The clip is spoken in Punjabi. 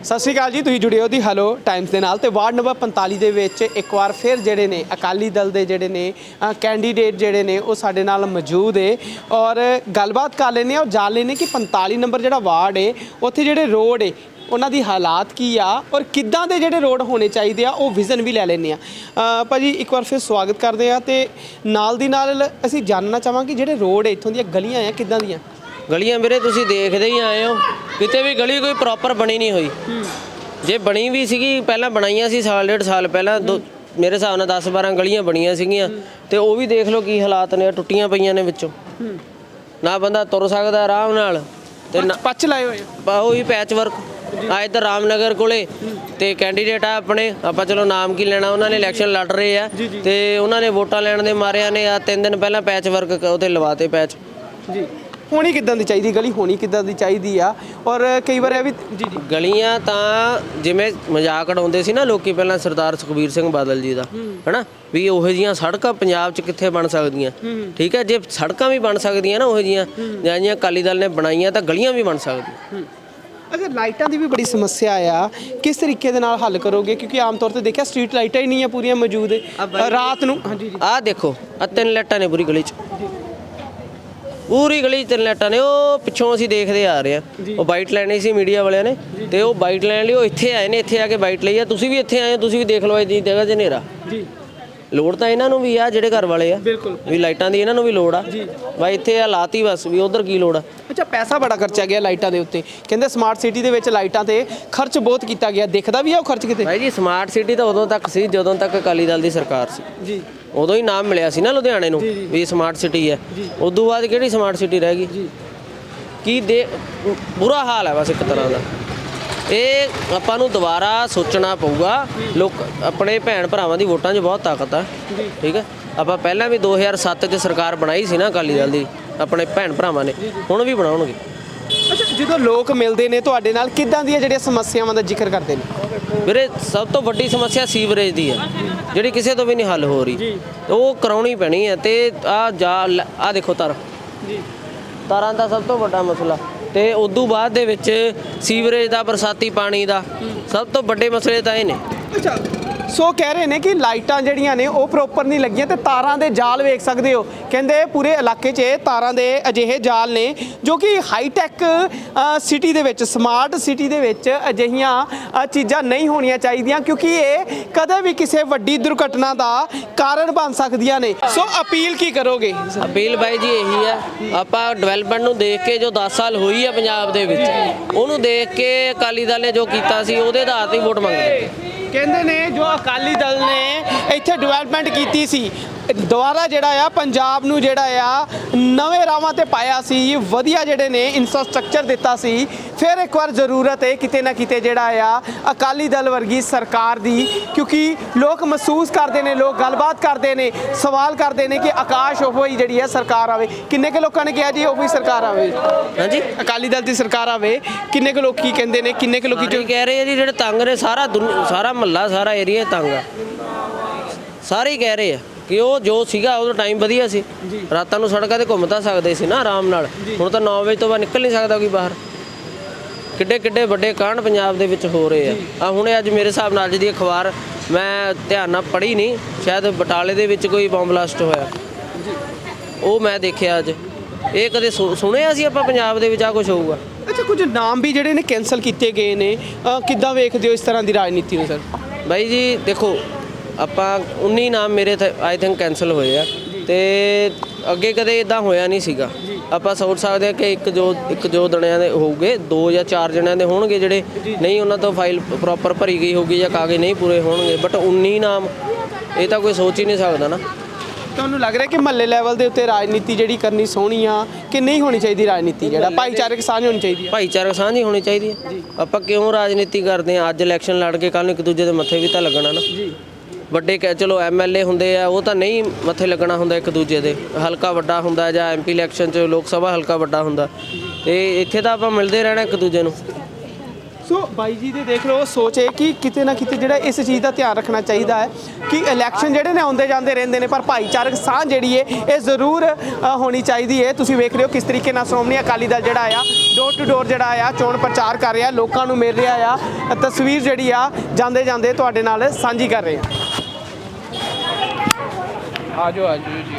ਸਤਿ ਸ਼੍ਰੀ ਅਕਾਲ ਜੀ ਤੁਸੀਂ ਜੁੜੇ ਹੋ ਦੀ ਹੈਲੋ ਟਾਈਮਸ ਦੇ ਨਾਲ ਤੇ ਵਾਰਡ ਨੰਬਰ 45 ਦੇ ਵਿੱਚ ਇੱਕ ਵਾਰ ਫਿਰ ਜਿਹੜੇ ਨੇ ਅਕਾਲੀ ਦਲ ਦੇ ਜਿਹੜੇ ਨੇ ਕੈਂਡੀਡੇਟ ਜਿਹੜੇ ਨੇ ਉਹ ਸਾਡੇ ਨਾਲ ਮੌਜੂਦ ਏ। ਔਰ ਗੱਲਬਾਤ ਕਰ ਲੈਨੇ ਆ ਔਰ ਜਾਣ ਲੈਨੇ ਕਿ 45 ਨੰਬਰ ਜਿਹੜਾ ਵਾਰਡ ਏ ਉੱਥੇ ਜਿਹੜੇ ਰੋਡ ਏ ਉਹਨਾਂ ਦੀ ਹਾਲਾਤ ਕੀ ਆ ਔਰ ਕਿੱਦਾਂ ਦੇ ਜਿਹੜੇ ਰੋਡ ਹੋਣੇ ਚਾਹੀਦੇ ਆ ਉਹ ਵਿਜ਼ਨ ਵੀ ਲੈ ਲੈਨੇ ਆ ਅ, ਭਾਜੀ ਇੱਕ ਵਾਰ ਫਿਰ ਸਵਾਗਤ ਕਰਦੇ ਆ ਤੇ ਨਾਲ ਦੀ ਨਾਲ ਅਸੀਂ ਜਾਣਨਾ ਚਾਹਾਂਗੇ ਜਿਹੜੇ ਰੋਡ ਇੱਥੋਂ ਦੀਆਂ ਗਲੀਆਂ ਆ ਕਿੱਦਾਂ ਦੀਆਂ? ਗਲੀਆਂ ਵੀਰੇ ਤੁਸੀਂ ਦੇਖਦੇ ਹੀ ਆਏ ਹੋ ਕਿਤੇ ਵੀ ਗਲੀ ਕੋਈ ਪ੍ਰੋਪਰ ਬਣੀ ਨਹੀਂ ਹੋਈ। ਜੇ ਬਣੀ ਵੀ ਸੀਗੀ ਪਹਿਲਾਂ ਬਣਾਈਆਂ ਸੀ ਸਾਲ ਡੇਢ ਸਾਲ ਪਹਿਲਾਂ ਦੋ ਮੇਰੇ ਹਿਸਾਬ ਨਾਲ 10 12 ਗਲੀਆਂ ਬਣੀਆਂ ਸੀਗੀਆਂ ਤੇ ਉਹ ਵੀ ਦੇਖ ਲਓ ਕੀ ਹਾਲਾਤ ਨੇ ਟੁੱਟੀਆਂ ਪਈਆਂ ਨੇ ਵਿੱਚੋਂ। ਨਾ ਬੰਦਾ ਤੁਰ ਸਕਦਾ ਆਰਾਮ ਨਾਲ ਤੇ ਨਾ ਪੱਚ ਲਾਏ ਹੋਏ ਆ। ਬਾ ਉਹੀ ਪੈਚ ਵਰਕ ਆ ਇੱਧਰ ਰਾਮਨਗਰ ਕੋਲੇ ਤੇ ਕੈਂਡੀਡੇਟ ਆ ਆਪਣੇ ਆਪਾਂ ਚਲੋ ਨਾਮ ਕੀ ਲੈਣਾ ਉਹਨਾਂ ਨੇ ਇਲੈਕਸ਼ਨ ਲੜ ਰਹੇ ਆ ਤੇ ਉਹਨਾਂ ਨੇ ਵੋਟਾਂ ਲੈਣ ਦੇ ਮਾਰਿਆਂ ਨੇ ਆ ਤਿੰਨ ਦਿਨ ਪਹਿਲਾਂ ਪੈਚ ਵਰਕ ਉਹਤੇ ਲਵਾਤੇ ਪੈਚ ਜੀ। ਹੋਣੀ ਕਿੱਦਾਂ ਦੀ ਚਾਹੀਦੀ ਗਲੀ ਹੋਣੀ ਕਿੱਦਾਂ ਦੀ ਚਾਹੀਦੀ ਆ? ਔਰ ਕਈ ਵਾਰ ਇਹ ਵੀ ਜੀ ਜੀ। ਗਲੀਆਂ ਤਾਂ ਜਿਵੇਂ ਮਜ਼ਾਕ ਉਡਾਉਂਦੇ ਸੀ ਨਾ ਲੋਕੀ ਪਹਿਲਾਂ ਸਰਦਾਰ ਸੁਖਬੀਰ ਸਿੰਘ ਬਾਦਲ ਜੀ ਦਾ ਹਨਾ? ਵੀ ਉਹੋ ਜੀਆਂ ਸੜਕਾਂ ਪੰਜਾਬ 'ਚ ਕਿੱਥੇ ਬਣ ਸਕਦੀਆਂ? ਠੀਕ ਹੈ ਜੇ ਸੜਕਾਂ ਵੀ ਬਣ ਸਕਦੀਆਂ ਨਾ ਉਹੋ ਜੀਆਂ ਜਾਂ ਜੀਆਂ ਅਕਾਲੀ ਦਲ ਨੇ ਬਣਾਈਆਂ ਤਾਂ ਗਲੀਆਂ ਵੀ ਬਣ ਸਕਦੀਆਂ। ਅਗਰ ਲਾਈਟਾਂ ਦੀ ਵੀ ਬੜੀ ਸਮੱਸਿਆ ਆ। ਕਿਸ ਤਰੀਕੇ ਦੇ ਨਾਲ ਹੱਲ ਕਰੋਗੇ? ਕਿਉਂਕਿ ਆਮ ਤੌਰ ਤੇ ਦੇਖਿਆ ਸਟਰੀਟ ਲਾਈਟਾਂ ਹੀ ਨਹੀਂ ਆ ਪੂਰੀਆਂ ਮੌਜੂਦ। ਰਾਤ ਨੂੰ। ਹਾਂਜੀ ਜੀ ਆਹ ਦੇਖੋ ਆ ਤਿੰਨ ਲਾਈਟਾਂ ਨੇ ਪੂਰੀ ਗਲੀ 'ਚ। ਪੂਰੀ ਗਲੀ 'ਚ ਲਾਈਟਾਂ ਨੇ ਉਹ ਪਿੱਛੋਂ ਅਸੀਂ ਦੇਖਦੇ ਆ ਰਹੇ ਆ ਉਹ ਬਾਈਟ ਲੈਣੀ ਸੀ ਮੀਡੀਆ ਵਾਲਿਆਂ ਨੇ ਤੇ ਉਹ ਬਾਈਟ ਲੈਣ ਲਈ ਉਹ ਇੱਥੇ ਆਏ ਨੇ ਇੱਥੇ ਆ ਕੇ ਬਾਈਟ ਲਈ ਆ। ਤੁਸੀਂ ਵੀ ਇੱਥੇ ਆਏ ਹੋ ਤੁਸੀਂ ਵੀ ਦੇਖ ਲਓ ਇਹਦੀ ਜਗ੍ਹਾ 'ਚ ਹਨੇਰਾ ਜੀ। ਲੋੜ ਤਾਂ ਇਹਨਾਂ ਨੂੰ ਵੀ ਆ ਜਿਹੜੇ ਘਰ ਵਾਲੇ ਆ। ਬਿਲਕੁਲ। ਵੀ ਲਾਈਟਾਂ ਦੀ ਇਹਨਾਂ ਨੂੰ ਵੀ ਲੋੜ ਆ। ਬਾਈ ਇੱਥੇ ਆ ਲਾਤੀ ਬਸ ਵੀ ਉਧਰ ਕੀ ਲੋੜ ਆ। ਅੱਛਾ ਪੈਸਾ ਬੜਾ ਖਰਚਿਆ ਗਿਆ ਲਾਈਟਾਂ ਦੇ ਉੱਤੇ। ਕਹਿੰਦੇ ਸਮਾਰਟ ਸਿਟੀ ਦੇ ਵਿੱਚ ਲਾਈਟਾਂ ਤੇ ਖਰਚ ਬਹੁਤ ਕੀਤਾ ਗਿਆ। ਦਿਖਦਾ ਵੀ ਆ ਉਹ ਖਰਚ ਕਿਤੇ? ਬਾਈ ਜੀ ਸਮਾਰਟ ਸਿਟੀ ਤਾਂ ਉਦੋਂ ਤੱਕ ਸੀ ਜਦੋਂ ਤੱਕ ਅਕਾਲੀ ਦਲ ਦੀ ਸਰਕਾਰ ਸੀ। ਜੀ। ਉਦੋਂ ਹੀ ਨਾਮ ਮਿਲਿਆ ਸੀ ਨਾ ਲੁਧਿਆਣੇ ਨੂੰ ਵੀ ਸਮਾਰਟ ਸਿਟੀ ਹੈ। ਉਦੋਂ ਬਾਅਦ ਕਿਹੜੀ ਸਮਾਰਟ ਸਿਟੀ ਰਹਿ ਗਈ? ਕੀ ਦੇ ਬੁਰਾ ਹਾਲ ਹੈ ਬਸ ਇੱਕ ਤਰ੍ਹਾਂ ਦਾ। ਇਹ ਆਪਾਂ ਨੂੰ ਦੁਬਾਰਾ ਸੋਚਣਾ ਪਊਗਾ। ਲੋਕ ਆਪਣੇ ਭੈਣ ਭਰਾਵਾਂ ਦੀ ਵੋਟਾਂ 'ਚ ਬਹੁਤ ਤਾਕਤ ਆ। ਠੀਕ ਹੈ ਆਪਾਂ ਪਹਿਲਾਂ ਵੀ 2007 'ਚ ਸਰਕਾਰ ਬਣਾਈ ਸੀ ਨਾ ਅਕਾਲੀ ਦਲ ਦੀ ਆਪਣੇ ਭੈਣ ਭਰਾਵਾਂ ਨੇ। ਹੁਣ ਵੀ ਬਣਾਉਣਗੇ। ਅੱਛਾ ਜਦੋਂ ਲੋਕ ਮਿਲਦੇ ਨੇ ਤੁਹਾਡੇ ਨਾਲ ਕਿੱਦਾਂ ਦੀਆਂ ਜਿਹੜੀਆਂ ਸਮੱਸਿਆਵਾਂ ਦਾ ਜ਼ਿਕਰ ਕਰਦੇ ਨੇ? ਵੀਰੇ ਸਭ ਤੋਂ ਵੱਡੀ ਸਮੱਸਿਆ ਸੀਵਰੇਜ ਦੀ ਹੈ ਜਿਹੜੀ ਕਿਸੇ ਤੋਂ ਵੀ ਨਹੀਂ ਹੱਲ ਹੋ ਰਹੀ। ਉਹ ਕਰਾਉਣੀ ਪੈਣੀ ਹੈ ਤੇ ਆ ਜਾ ਆ ਦੇਖੋ ਤਾਰ। ਜੀ। ਤਾਰਾਂ ਦਾ ਸਭ ਤੋਂ ਵੱਡਾ ਮਸਲਾ। ਤੇ ਉਦੋਂ ਬਾਅਦ ਦੇ ਵਿੱਚ ਸੀਵਰੇਜ ਦਾ, ਬਰਸਾਤੀ ਪਾਣੀ ਦਾ, ਸਭ ਤੋਂ ਵੱਡੇ ਮਸਲੇ ਤਾਂ ਇਹ ਨੇ। ਅੱਛਾ। ਸੋ ਕਹਿ ਰਹੇ ਨੇ ਕਿ ਲਾਈਟਾਂ ਜਿਹੜੀਆਂ ਨੇ ਉਹ ਪ੍ਰੋਪਰ ਨਹੀਂ ਲੱਗੀਆਂ ਤੇ ਤਾਰਾਂ ਦੇ ਜਾਲ ਵੇਖ ਸਕਦੇ ਹੋ। ਕਹਿੰਦੇ ਪੂਰੇ ਇਲਾਕੇ 'ਚ ਤਾਰਾਂ ਦੇ ਅਜਿਹੇ ਜਾਲ ਨੇ ਜੋ ਕਿ ਹਾਈਟੈਕ ਸਿਟੀ ਦੇ ਵਿੱਚ ਸਮਾਰਟ ਸਿਟੀ ਦੇ ਵਿੱਚ ਅਜਿਹੀਆਂ ਚੀਜ਼ਾਂ ਨਹੀਂ ਹੋਣੀਆਂ ਚਾਹੀਦੀਆਂ ਕਿਉਂਕਿ ਇਹ ਕਦੇ ਵੀ ਕਿਸੇ ਵੱਡੀ ਦੁਰਘਟਨਾ ਦਾ ਕਾਰਨ ਬਣ ਸਕਦੀਆਂ ਨੇ। ਸੋ ਅਪੀਲ ਕੀ ਕਰੋਗੇ? ਅਪੀਲ ਬਾਈ ਜੀ ਇਹੀ ਹੈ ਆਪਾਂ ਡਿਵੈਲਪਮੈਂਟ ਨੂੰ ਦੇਖ ਕੇ ਜੋ 10 ਸਾਲ ਹੋਈ ਹੈ ਪੰਜਾਬ ਦੇ ਵਿੱਚ, ਉਹਨੂੰ ਦੇਖ ਕੇ ਅਕਾਲੀ ਦਲ ਨੇ ਜੋ ਕੀਤਾ ਸੀ, ਉਹਦੇ ਆਧਾਰ ਤੇ ਵੋਟ ਮੰਗਦੇ ਕਹਿੰਦੇ ਨੇ ਜੋ ਅਕਾਲੀ ਦਲ ਨੇ ਇੱਥੇ ਡਿਵੈਲਪਮੈਂਟ ਕੀਤੀ ਸੀ ਦੁਬਾਰਾ ਜਿਹੜਾ ਆ ਪੰਜਾਬ ਨੂੰ ਜਿਹੜਾ ਆ ਨਵੇਂ ਰਾਵਾਂ ਤੇ ਪਾਇਆ ਸੀ ਵਧੀਆ ਜਿਹੜੇ ਨੇ ਇਨਫਰਾਸਟ੍ਰਕਚਰ ਦਿੱਤਾ ਸੀ। ਫਿਰ ਇੱਕ ਵਾਰ ਜ਼ਰੂਰਤ ਹੈ ਕਿਤੇ ਨਾ ਕਿਤੇ ਜਿਹੜਾ ਆ ਅਕਾਲੀ ਦਲ ਵਰਗੀ ਸਰਕਾਰ ਦੀ ਕਿਉਂਕਿ ਲੋਕ ਮਹਿਸੂਸ ਕਰਦੇ ਨੇ ਲੋਕ ਗੱਲਬਾਤ ਕਰਦੇ ਨੇ ਸਵਾਲ ਕਰਦੇ ਨੇ ਕਿ ਆਕਾਸ਼ ਉਹ ਹੀ ਜਿਹੜੀ ਹੈ ਸਰਕਾਰ ਆਵੇ। ਕਿੰਨੇ ਕੁ ਲੋਕਾਂ ਨੇ ਕਿਹਾ ਜੀ ਉਹ ਹੀ ਸਰਕਾਰ ਆਵੇ? ਹਾਂਜੀ? ਅਕਾਲੀ ਦਲ ਦੀ ਸਰਕਾਰ ਆਵੇ ਕਿੰਨੇ ਕੁ ਲੋਕੀ ਕਹਿੰਦੇ ਨੇ ਕਿੰਨੇ ਕੁ ਲੋਕੀ ਕੀ ਕਹਿ ਰਹੇ ਆ ਜੀ ਜਿਹੜੇ ਤੰਗ ਨੇ ਸਾਰਾ ਸਾਰਾ ਮਹੱਲਾ ਸਾਰਾ ਏਰੀਆ ਤੰਗ ਆ। ਸਾਰੇ ਕਹਿ ਰਹੇ ਆ। ਕਿ ਉਹ ਜੋ ਸੀਗਾ ਉਦੋਂ ਟਾਈਮ ਵਧੀਆ ਸੀ। ਰਾਤਾਂ ਨੂੰ ਸੜਕਾਂ ਤੇ ਘੁੰਮ ਤਾਂ ਸਕਦੇ ਸੀ ਨਾ ਆਰਾਮ ਨਾਲ। ਹੁਣ ਤਾਂ 9 ਵਜੇ ਤੋਂ ਬਾਅਦ ਨਿਕਲ ਨਹੀਂ ਸਕਦਾ ਕੋਈ ਬਾਹਰ। ਕਿੱਡੇ ਕਿੱਡੇ ਵੱਡੇ ਕਾਂਡ ਪੰਜਾਬ ਦੇ ਵਿੱਚ ਹੋ ਰਹੇ ਆ। ਆ ਹੁਣੇ ਅੱਜ ਮੇਰੇ ਹਿਸਾਬ ਨਾਲ ਅੱਜ ਦੀ ਅਖਬਾਰ ਮੈਂ ਧਿਆਨ ਨਾਲ ਪੜ੍ਹੀ ਨਹੀਂ ਸ਼ਾਇਦ ਬਟਾਲੇ ਦੇ ਵਿੱਚ ਕੋਈ ਬੰਬ ਬਲਾਸਟ ਹੋਇਆ। ਉਹ ਮੈਂ ਦੇਖਿਆ ਅੱਜ। ਇਹ ਕਦੇ ਸੁਣਿਆ ਸੀ ਆਪਾਂ ਪੰਜਾਬ ਦੇ ਵਿੱਚ ਆ ਕੁਝ ਹੋਊਗਾ? ਅੱਛਾ ਕੁਝ ਨਾਮ ਵੀ ਜਿਹੜੇ ਨੇ ਕੈਨਸਲ ਕੀਤੇ ਗਏ ਨੇ। ਕਿੱਦਾਂ ਵੇਖਦੇ ਹੋ ਇਸ ਤਰ੍ਹਾਂ ਦੀ ਰਾਜਨੀਤੀ ਨੂੰ ਸਰ? ਬਾਈ ਜੀ ਦੇਖੋ ਆਪਾਂ 19 ਨਾਮ ਮੇਰੇ ਆਈ ਥਿੰਕ ਕੈਨਸਲ ਹੋਏ ਆ। ਤੇ ਅੱਗੇ ਕਦੇ ਇਦਾਂ ਹੋਇਆ ਨਹੀਂ ਸੀਗਾ। ਆਪਾਂ ਸੋਚ ਸਕਦੇ ਆ ਕਿ ਇੱਕ ਜੋ ਇੱਕ ਜੋ ਜਣਿਆਂ ਦੇ ਹੋਊਗੇ ਦੋ ਜਾਂ ਚਾਰ ਜਣਿਆਂ ਦੇ ਹੋਣਗੇ ਜਿਹੜੇ ਨਹੀਂ ਉਹਨਾਂ ਤੋਂ ਫਾਈਲ ਪ੍ਰੋਪਰ ਭਰੀ ਗਈ ਹੋਊਗੀ ਜਾਂ ਕਾਗਜ਼ ਨਹੀਂ ਪੂਰੇ ਹੋਣਗੇ। ਬਟ 19 ਨਾਮ ਇਹ ਤਾਂ ਕੋਈ ਸੋਚ ਹੀ ਨਹੀਂ ਸਕਦਾ ਨਾ। ਤੁਹਾਨੂੰ ਲੱਗ ਰਿਹਾ ਕਿ ਮਹੱਲੇ ਲੈਵਲ ਦੇ ਉੱਤੇ ਰਾਜਨੀਤੀ ਜਿਹੜੀ ਕਰਨੀ ਸੋਹਣੀ ਆ ਕਿ ਨਹੀਂ ਹੋਣੀ ਚਾਹੀਦੀ ਰਾਜਨੀਤੀ? ਜਿਹੜਾ ਭਾਈਚਾਰਕ ਸਾਂਝ ਹੋਣੀ ਚਾਹੀਦੀ ਆ। ਭਾਈਚਾਰਕ ਸਾਂਝ ਹੀ ਹੋਣੀ ਚਾਹੀਦੀ ਹੈ ਆਪਾਂ ਕਿਉਂ ਰਾਜਨੀਤੀ ਕਰਦੇ ਆ? ਅੱਜ ਇਲੈਕਸ਼ਨ ਲੜ ਕੇ ਕੱਲ ਨੂੰ ਇੱਕ ਦੂਜੇ ਦੇ ਮੱਥੇ ਵੀ ਤਾਂ ਲੱਗਣਾ ਨਾ। ਜੀ। ਵੱਡੇ ਕਹਿ ਚਲੋ ਐਮਐਲਏ ਹੁੰਦੇ ਆ, ਉਹ ਤਾਂ ਨਹੀਂ ਮੱਥੇ ਲੱਗਣਾ ਹੁੰਦਾ ਇੱਕ ਦੂਜੇ ਦੇ। ਹਲਕਾ ਵੱਡਾ ਹੁੰਦਾ ਜਾਂ ਐਮਪੀ ਇਲੈਕਸ਼ਨ 'ਚ ਲੋਕ ਸਭਾ ਹਲਕਾ ਵੱਡਾ ਹੁੰਦਾ। ਤੇ ਇੱਥੇ ਤਾਂ ਆਪਾਂ ਮਿਲਦੇ ਰਹਿਣਾ ਇੱਕ ਦੂਜੇ ਨੂੰ। ਸੋ ਬਾਈ ਜੀ ਦੇ ਦੇਖ ਲਓ ਸੋਚ ਇਹ ਕਿ ਕਿਤੇ ਨਾ ਕਿਤੇ ਜਿਹੜਾ ਇਸ ਚੀਜ਼ ਦਾ ਧਿਆਨ ਰੱਖਣਾ ਚਾਹੀਦਾ ਹੈ ਕਿ ਇਲੈਕਸ਼ਨ ਜਿਹੜੇ ਨੇ ਆਉਂਦੇ ਜਾਂਦੇ ਰਹਿੰਦੇ ਨੇ, ਪਰ ਭਾਈਚਾਰਕ ਸਾਂਝ ਜਿਹੜੀ ਹੈ ਇਹ ਜ਼ਰੂਰ ਹੋਣੀ ਚਾਹੀਦੀ ਹੈ ਤੁਸੀਂ ਵੇਖ ਰਹੇ ਹੋ ਕਿਸ ਤਰੀਕੇ ਨਾਲ ਸ਼੍ਰੋਮਣੀ ਅਕਾਲੀ ਦਲ ਜਿਹੜਾ ਆ ਡੋਰ ਟੂ ਡੋਰ ਜਿਹੜਾ ਆ, ਚੋਣ ਪ੍ਰਚਾਰ ਕਰ ਰਿਹਾ, ਲੋਕਾਂ ਨੂੰ ਮਿਲ ਰਿਹਾ ਆ। ਤਸਵੀਰ ਜਿਹੜੀ ਆ, ਜਾਂਦੇ ਜਾਂਦੇ ਤੁਹਾਡੇ ਨਾਲ ਸਾਂਝੀ ਕਰ ਰਹੇ ਹਾਂ। ਆ ਆਜੋ ਆਜੋ ਜੀ